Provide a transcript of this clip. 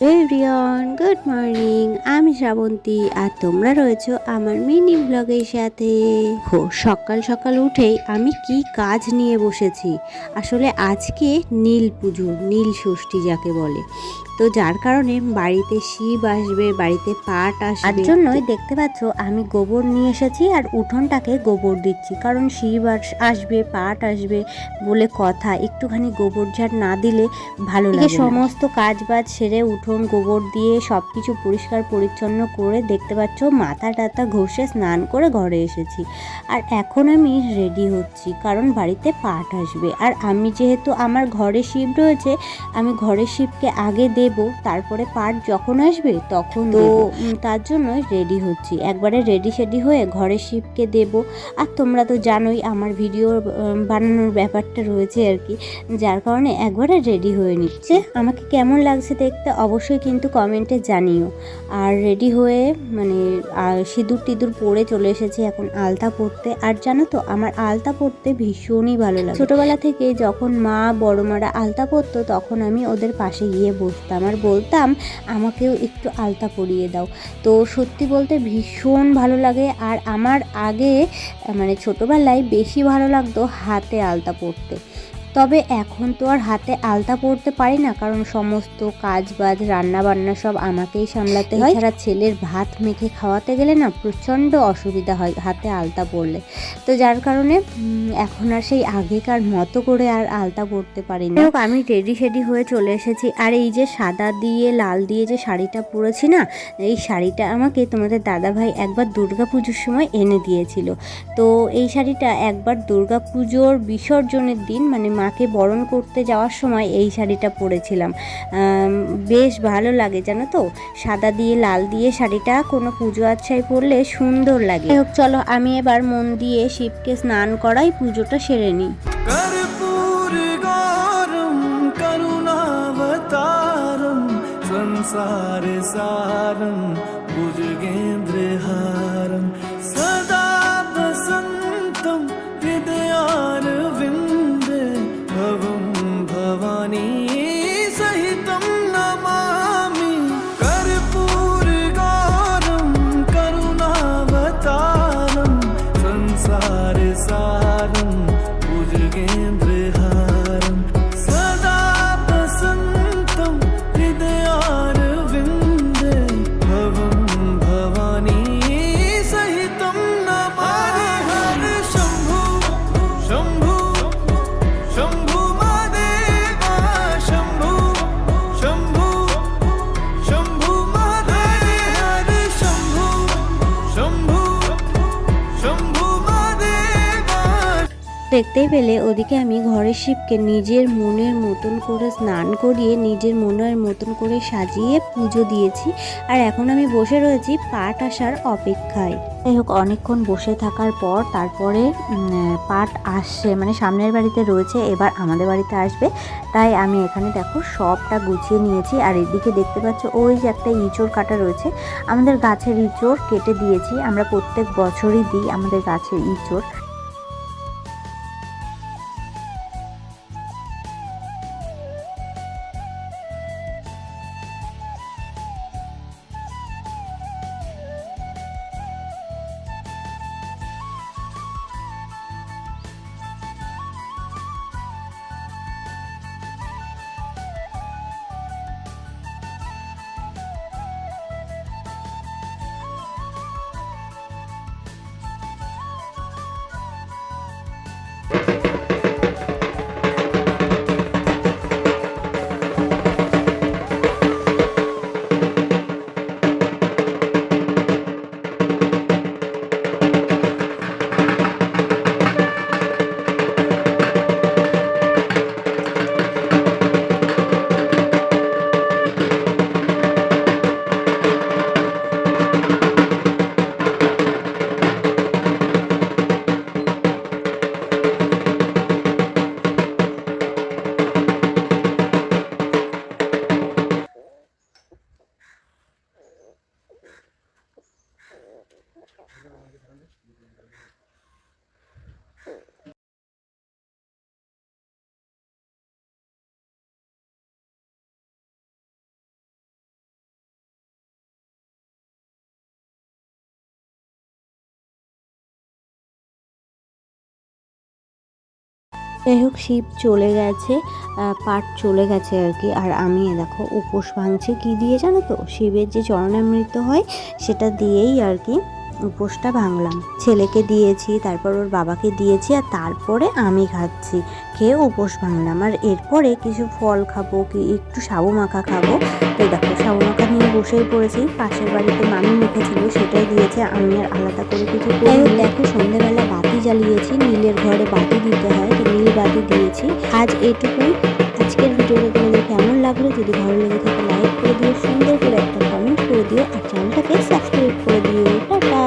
Everyone good morning আমি শ্রাবন্তী আর তোমরা রয়েছো আমার মিনি ব্লগের সাথে। হো, সকাল সকাল উঠেই আমি কি কাজ নিয়ে বসেছি? আসলে আজকে নীল পুজো, নীল ষষ্ঠী যাকে বলে। তো যার কারণে বাড়িতে শিব আসবে বাড়িতে পাট আসবে। তার জন্যই দেখতে পাচ্ছ আমি গোবর নিয়ে এসেছি আর উঠোনটাকে গোবর দিচ্ছি। কারণ শিব আস- আসবে পাট আসবে বলে কথা। একটুখানি গোবর ঝাড় না দিলে ভালো লাগে সমস্ত কাজ বাজ সেরে উঠোন গোবর দিয়ে সব কিছু পরিষ্কার পরিচ্ছন্ন করে দেখতে পাচ্ছ মাথা টাথা ঘষে স্নান করে ঘরে এসেছি। আর এখন আমি রেডি হচ্ছি কারণ বাড়িতে পাট আসবে। আর আমি যেহেতু আমার ঘরে শিব রয়েছে আমি ঘরে শিবকে আগে দেব তারপরে পাট যখন আসবে তখন তো তার জন্যই রেডি হচ্ছি। একবারে রেডি সেডি হয়ে ঘরে শিবকে দেব। আর তোমরা তো জানোই আমার ভিডিও বানানোর ব্যাপারটা রয়েছে আর কি। যার কারণে একবারে রেডি হয়ে নিচ্ছে। আমাকে কেমন লাগছে দেখতে অবশ্যই কিন্তু কমেন্টে জানিও। আর রেডি হয়ে মানে সিঁদুর টিঁদুর পরে চলে এসেছি এখন আলতা পরতে। আর জানো তো আমার আলতা পরতে ভীষণই ভালো লাগে। ছোটোবেলা থেকে যখন মা বড় মারা আলতা পরতো তখন আমি ওদের পাশে গিয়ে বসতাম। আর বলতাম, আমাকেও একটু আলতা পরিয়ে দাও। তো সত্যি বলতে ভীষণ ভালো লাগে। আর আমার আগে মানে ছোটোবেলায় বেশি ভালো লাগতো হাতে আলতা পরতে। তবে এখন তো আর হাতে আলতা পরতে পারি না, কারণ সমস্ত কাজ বাজ রান্না বান্না সব আমাকেই সামলাতে হয়। এছাড়া ছেলের ভাত মেখে খাওয়াতে গেলে না প্রচণ্ড অসুবিধা হয় হাতে আলতা পরলে। তো যার কারণে এখন আর সেই আগেকার মতো করে আর আলতা পরতে পারি না। আমি রেডি সেডি হয়ে চলে এসেছি। আর এই যে সাদা দিয়ে, লাল দিয়ে যে শাড়িটা পরেছি না, এই শাড়িটা আমাকে তোমাদের দাদাভাই একবার দুর্গা পুজোর সময় এনে দিয়েছিল। তো এই শাড়িটা একবার দুর্গা পুজোর বিসর্জনের দিন মানে মাকে বরণ করতে যাওয়ার সময় এই শাড়িটা পরেছিলাম আম, বেশ ভালো লাগে জানো তো সাদা দিয়ে লাল দিয়ে শাড়িটা কোনো পুজো আচ্ছায় পরলে সুন্দর লাগে যাই হোক চলো আমি এবার মন দিয়ে শিবকে স্নান করাই পুজোটা সেরে নিই कर्पूरगारं करुणावतारं संसारसारं भुजगेन्द्रहारं দেখতেই পেলে ওদিকে আমি ঘরের শিবকে নিজের মনের মতন করে স্নান করিয়ে, নিজের মনের মতন করে সাজিয়ে পুজো দিয়েছি। আর এখন আমি বসে রয়েছি পাট আসার অপেক্ষায়। যাই হোক, অনেকক্ষণ বসে থাকার পর তারপরে পাট আসছে। মানে সামনের বাড়িতে রয়েছে, এবার আমাদের বাড়িতে আসবে। তাই আমি এখানে দেখো সবটা গুছিয়ে নিয়েছি। আর এদিকে দেখতে পাচ্ছ, ওই যে একটা ইঁচড় কাটা রয়েছে। আমাদের গাছের ইঁচড় কেটে দিয়েছি। আমরা প্রত্যেক বছরই দিই আমাদের গাছের ইঁচড়। যাই হোক, শিব চলে গেছে পাট চলে গেছে আর কি। আর আমি দেখো, উপোস ভাঙছি। কি দিয়ে জানো তো? শিবের যে চরণামৃত হয়, সেটা দিয়েই আর কি উপোসটা ভাঙলাম। ছেলেকে দিয়েছি, তারপর ওর বাবাকে দিয়েছি, আর তারপরে আমি খাচ্ছি। খেয়ে উপোস ভাঙলাম। আর এরপরে কিছু ফল খাব, কি একটু সাবু মাখা খাব। তো দেখো সাবু মাখা নিয়ে বসেই পড়েছি। পাশের বাড়িতে মামি মেখেছিল সেটাই দিয়েছে। আমি আর আলাদা করে কিছু দেখো, সন্ধ্যেবেলা বাতি জ্বালিয়েছি, নীলের ঘরে বাতি দিতে হয় নীল দিয়েছি। আজ এটুকুই। আজকের ভিডিওটা তোমাদের কেমন লাগল যদি ভালো লেগে থাকে লাইক করে দিও, সুন্দর করে একটা কমেন্ট করে দিও, আর চ্যানেলটাকে সাবস্ক্রাইব করে দিও। টাটা!